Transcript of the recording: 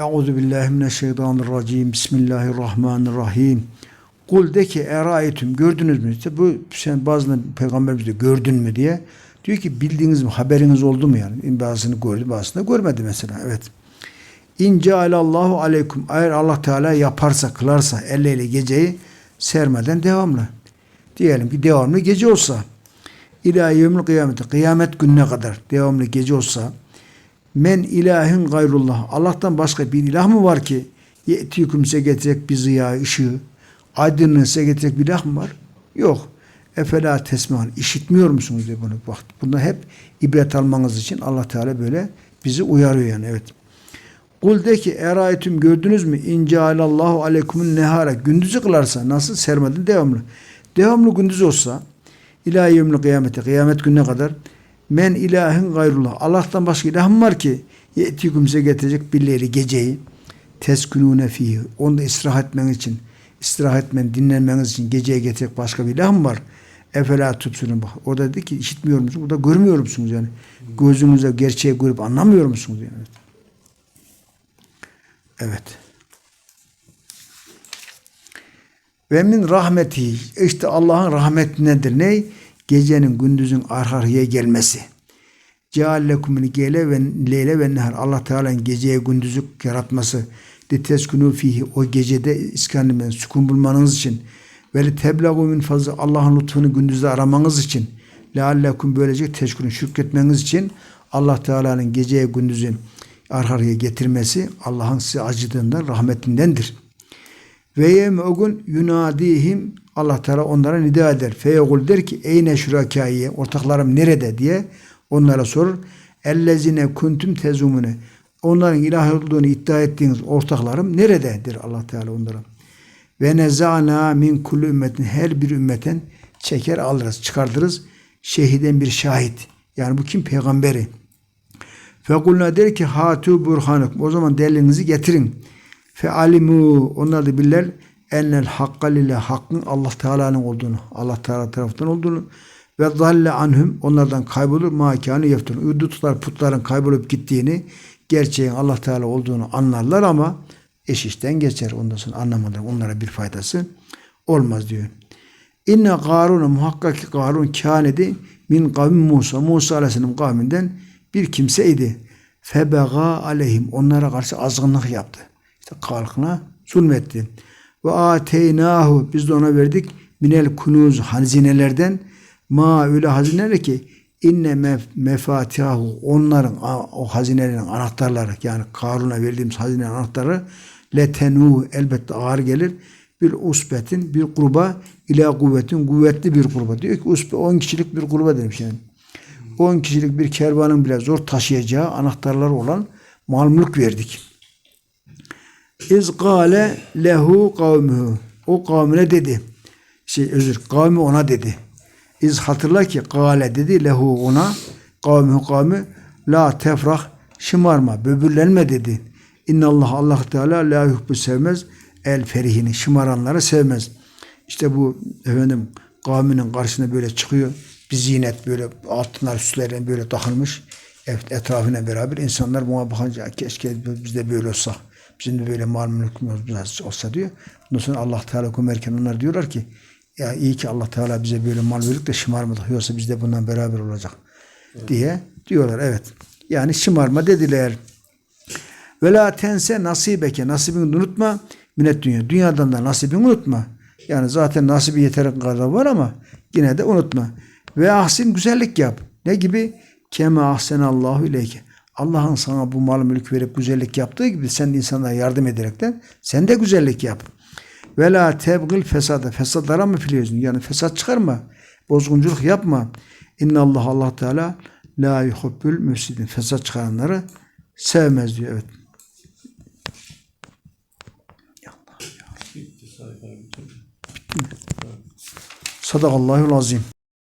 Euzu billahi mineşşeytanirracim. Bismillahirrahmanirrahim. Kul de ki erayetüm gördünüz mü? İşte bu sen bazı peygamberimiz diyor gördün mü diye. Diyor ki bildiğiniz mi haberiniz oldu mu yani? Bazısını gördü bazısını görmedi mesela. Evet. İn cealallahu aleyküm. Eğer Allah Teala yaparsa, kılarsa elleyle geceyi sermeden devamlı. Diyelim ki devamlı gece olsa ila yevmil kıyameti kıyamet gününe kadar devamlı gece olsa men ilahin gayrullah Allah'tan başka bir ilah mı var ki yetiyüküm size getirecek bir ziya ışığı aydınlığı size getirecek bir ilah mı var? Yok. Efela tesmihan. işitmiyor musunuz diye bunu. Bak bundan hep ibret almanız için Allah Teala böyle bizi uyarıyor yani evet. Kul de ki erayetüm gördünüz mü incealallahu aleykumun nehara gündüzü kılarsa nasıl sermeden devamlı. Devamlı gündüz olsa ila yevmil kıyamete kıyamet gününe kadar men ilahin gayrullah Allah'tan başka ilah mı var ki yetikum size getirecek birileri geceyi teskunune fihi onda istirahat etmen için istirahat etmen dinlenmeniz için geceye getirecek başka bir ilah mı var? Efela tutsunun bak. O da dedi ki işitmiyor musunuz? O da görmüyor musunuz yani? Gözünüze gerçeği görüp anlamıyor musunuz yani? Evet. Ve min rahmeti işte Allah'ın rahmeti nedir? Ne? Gecenin gündüzün arka arkaya gelmesi. Ceallekumul gele ve leyle ve nehar. Allah Teala'nın geceye gündüzü yaratması. De teskunu fihi. O gecede iskanı sükun bulmanız için. Ve teblagu min fazla Allah'ın lütfunu gündüzde aramanız için. Leallekum böylece teşkurun şükretmeniz için Allah Teala'nın geceye gündüzün arka arkaya getirmesi Allah'ın size acıdığından rahmetindendir. Ve yevme o gün yunadihim Allah Teala onlara nida eder. Feyegul der ki eyne şurakâiye ortaklarım nerede diye onlara sorur. Ellezine kuntum tezumune onların ilah olduğunu iddia ettiğiniz ortaklarım nerededir Allah Teala onlara. Ve nezana min kulli ümmetin her bir ümmetten çeker alırız çıkardırız şehiden bir şahit. Yani bu kim? Peygamberi. Fekulna der ki hatu burhanuk. O zaman delilinizi getirin. Fe alimu onlar da bilirler ennel hakka lillah hakkın Allah Teala'nın olduğunu, Allah Teala tarafından olduğunu ve zalle anhum onlardan kaybolur makânı yeftun. Uydutlar putların kaybolup gittiğini, gerçeğin Allah Teala olduğunu anlarlar ama eş işten geçer. Ondan sonra anlamadan onlara bir faydası olmaz diyor. İnne Karun'a muhakkak ki Karun kânedi min kavmi Musa. Musa Aleyhisselam kavminden bir kimseydi. Febega aleyhim. Onlara karşı azgınlık yaptı. İşte halkına zulmetti. Ve ateynahu. Biz de ona verdik. Minel kunuz hazinelerden ma öyle hazineler ki inne mef mefatihahu onların o hazinelerin anahtarları yani Karun'a verdiğimiz hazinelerin anahtarı letenu elbette ağır gelir bir usbetin bir gruba ila kuvvetin kuvvetli bir gruba diyor ki usbe 10 kişilik bir gruba demiş yani. 10 kişilik bir kervanın bile zor taşıyacağı anahtarları olan mal verdik. İz gale lehu kavmuhu. O kavmine dedi. Şey özür kavmi ona dedi. İz hatırla ki gale dedi lehu ona kavmuhu kavmi la tefrah şımarma böbürlenme dedi. İnnallah Allah Teala la yuhbu sevmez el ferihini şımaranları sevmez. İşte bu efendim kavminin karşısına böyle çıkıyor. Bir zinet böyle altınlar üstlerine böyle takılmış etrafına beraber insanlar buna bakınca keşke biz de böyle olsak bizim de böyle mal mülkümüz olsa diyor. Ondan sonra Allah Teala komerken onlar diyorlar ki ya iyi ki Allah Teala bize böyle mal verdik de şımarmadık yoksa biz de bundan beraber olacak diye diyorlar evet. Yani şımarma dediler. Ve la tense nasibeke nasibini unutma minet dünya. Dünyadan da nasibini unutma. Yani zaten nasibi yeteri kadar var ama yine de unutma. Ve ahsin güzellik yap. Ne gibi? Kema ahsenallahu ileyke. Allah'ın sana bu mal mülk verip güzellik yaptığı gibi sen insanlara yardım ederekten sen de güzellik yap. Ve la tebgil fesada. Fesatlara mı filiyorsun? Yani fesat çıkarma. Bozgunculuk yapma. İnna Allah Allah Teala la yuhibbül müfsidin. Fesat çıkaranları sevmez diyor. Evet. Sadakallahu azim.